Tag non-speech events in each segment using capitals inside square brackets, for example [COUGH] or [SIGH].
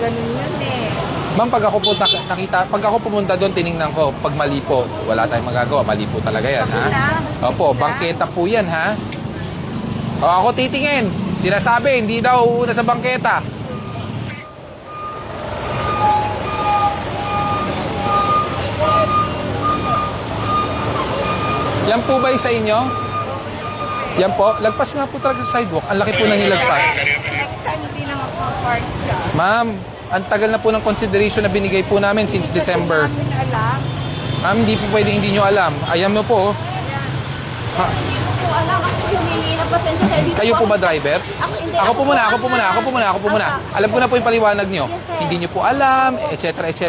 ganun yun eh. Ma'am, pag ako po nak- nakita, pag ako pumunta doon, tiningnan ko, pag mali po, wala tayong magagawa. Mali po talaga yan, ha? Opo, bangketa po yan, ha? O, ako titingin. Sinasabi, hindi daw una sa bangketa. Yan po ba yung sa inyo? Yan po, lagpas nga po talaga sa sidewalk. Ang laki po na nilagpas. Next time, hindi na mag-park ka. Ma'am, ang tagal na po ng consideration na binigay po namin since December. Hindi namin alam. Ma'am, hindi po pwede hindi nyo alam. Ayan mo po. Ha, ko alam. Ako po humingi ng pasensya sa hindi kayo po ba driver? Ako hindi. Ako po muna, ako po muna, ako po muna, ako po muna. Alam ko na po yung paliwanag nyo. Yes, sir. Hindi nyo po alam, etc. etc.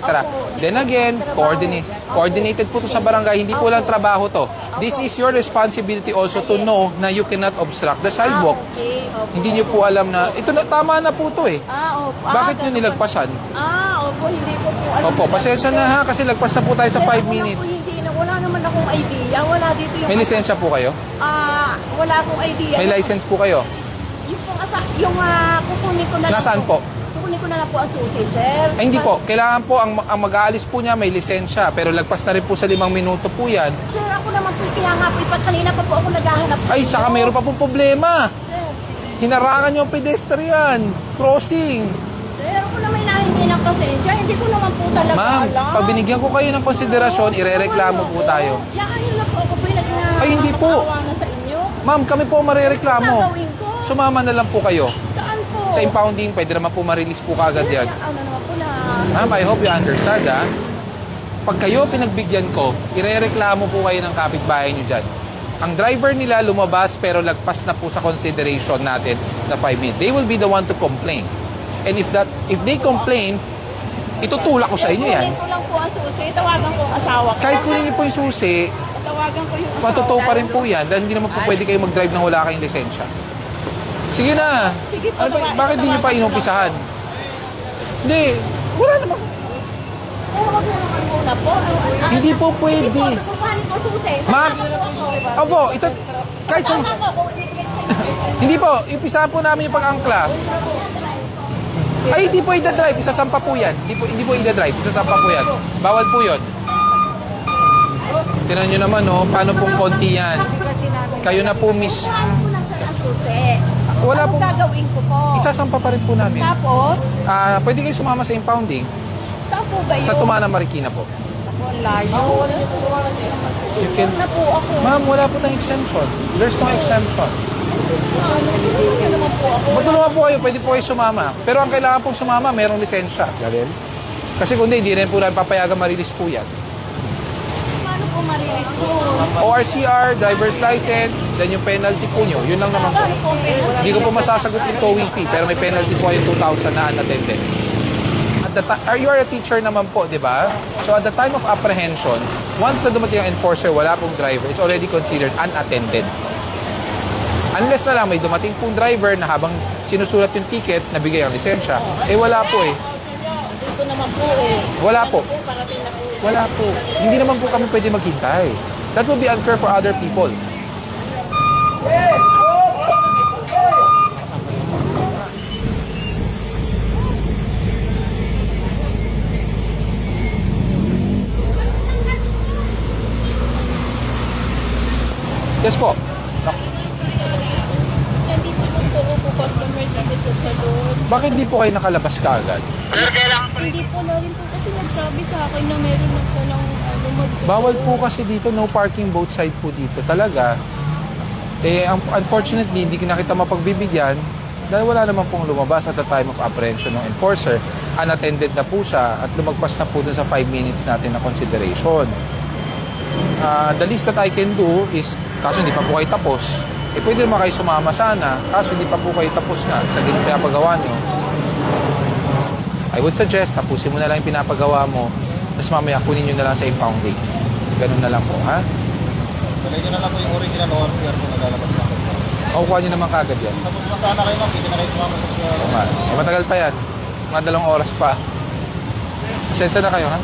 Then again, coordinate, coordinated po to sa barangay. Hindi po lang trabaho to. This is your responsibility also to know na you cannot obstruct the sidewalk. Ah, okay. Opo. Hindi nyo po alam na, ito na, tama na po to eh. Ah, opo. Ah, Bakit nyo ganun nilagpasan? po. Ah, opo. Hindi ko po alam. Opo, pasensya na ha, kasi lagpas na po tayo sa 5 Sir, ako lang minutes. Po, hindi na, wala naman akong idea. Wala dito yung... May lisensya po kayo? Ah, wala akong idea. May license po kayo? Yung pong asa, yung ah, kukunin ko na lang Nasaan po? Kukunin ko na lang po ang susi, sir. Ay, hindi po. Kailangan po, ang, ang mag-aalis po niya may lisensya. Pero lagpas na rin po sa limang minuto po yan. Sir, ako naman po, kaya nga po, ipat kanina pa po ako naghahanap sa Ay, inyo. saka mayroon pa pong problema. Sir, Hinarangan yung pedestrian. Crossing. sir, ako naman nahingi ng pasensya. Hindi ko naman po talaga Ma'am, alam. pag binigyan ko kayo ng konsiderasyon, irereklamo po tayo. Yaan nyo na po ako po nag Ay, hindi po. na sa inyo. Ma'am, kami po marereklamo. Gagawin ko. Sumama na lang po kayo. Saan po? Sa impounding, pwede naman po ma-release po kaagad yan. Ano naman po na... Ma'am, I hope you understand, ha? Pag kayo pinagbigyan ko, irereklamo po kayo ng kapitbahay nyo dyan. Ang driver nila lumabas pero lagpas na po sa consideration natin na 5 minutes. They will be the one to complain. And if that if they complain, itutulak ko sa inyo yan. Kunin ko lang po ang susi. Tawagan ko ang asawa ko. Kahit kunin niyo po yung susi, Tawagan ko yung asawa matutuo pa rin po yan dahil hindi naman po pwede kayo mag-drive nang wala kayong lisensya. Sige na. Sige po, Ano ba, tawa- bakit di niyo pa tawagan ko inumpisahan? Hindi. Wala naman. Sir, wag mo naman muna po. Ano- ano- Hindi po pwede. Hindi po, kukuhanin ko susi. Ma'am. Sama po ako. Opo, ito, kahit ko. [LAUGHS] Hindi po, impisahan po namin yung pag-angkla. Ay, hindi po i-drive, isasampa po yan. Hindi po, hindi po i-drive, isasampa po yan. Bawal po yun. Tinan nyo naman, oh, paano pong konti yan. Kayo na po, miss. Wala Anong po, gagawin ko po? isasampa pa rin po namin. Tapos, Ah, pwede kayo sumama sa impounding saan po ba yun? sa Tumana Marikina po. Ako, layo. You can- na po ako. Ma'am, wala po tayong exemption. There's no exemption. Po. Matulungan po kayo, pwede po kayo sumama. Pero ang kailangan pong sumama, merong lisensya. Galing? Kasi kundi, hindi rin po namin papayagan ma-release po yan. Paano po marilis ko? ORCR, driver's license, then yung penalty po nyo. Yun lang naman po. Po? Hindi ko po masasagot yung towing fee, pero may penalty po kayo 2,000 na unattended. At the ti- are you are a teacher naman po, di ba? So at the time of apprehension, once na dumating ang enforcer, wala pong driver, it's already considered unattended. Unless na lang may dumating pong driver na habang sinusulat yung ticket, nabigay ang lisensya. Eh wala po eh. Ito naman po eh. Wala po. Po. Wala po. Hindi naman po kami pwede maghintay. That will be unfair for other people. Yes po. Hindi po po po po customer dito sa salon. Bakit di po kayo nakalabas kaagad? Hindi po na rin po kasi nagsabi sa akin na meron na po ng ano mag... Bawal po kasi dito, no parking both side po dito. Talaga. Eh, un- unfortunately, hindi na kita mapagbibigyan dahil wala naman pong lumabas at the time of apprehension ng enforcer. Unattended na po siya at lumagpas na po dun sa 5 minutes natin na consideration. Ah, the least that I can do is, kaso hindi pa po kayo tapos, eh pwede naman kayo sumama sana, kaso hindi pa po kayo tapos nga sa ganun pinapagawa nyo. I would suggest, tapusin mo na lang yung pinapagawa mo, tapos mamaya kunin nyo na lang sa impounding. Ganun na lang po, ha? Tuloy nyo na lang po yung original ORCR kung naglalabas na ako. O, kuha nyo naman kagad yan. Tapos masana kayo ma'am, hindi na kayo sumama sa Oo nga. Eh, matagal pa yan. Mga dalawang oras pa. Sensya na kayo, ha?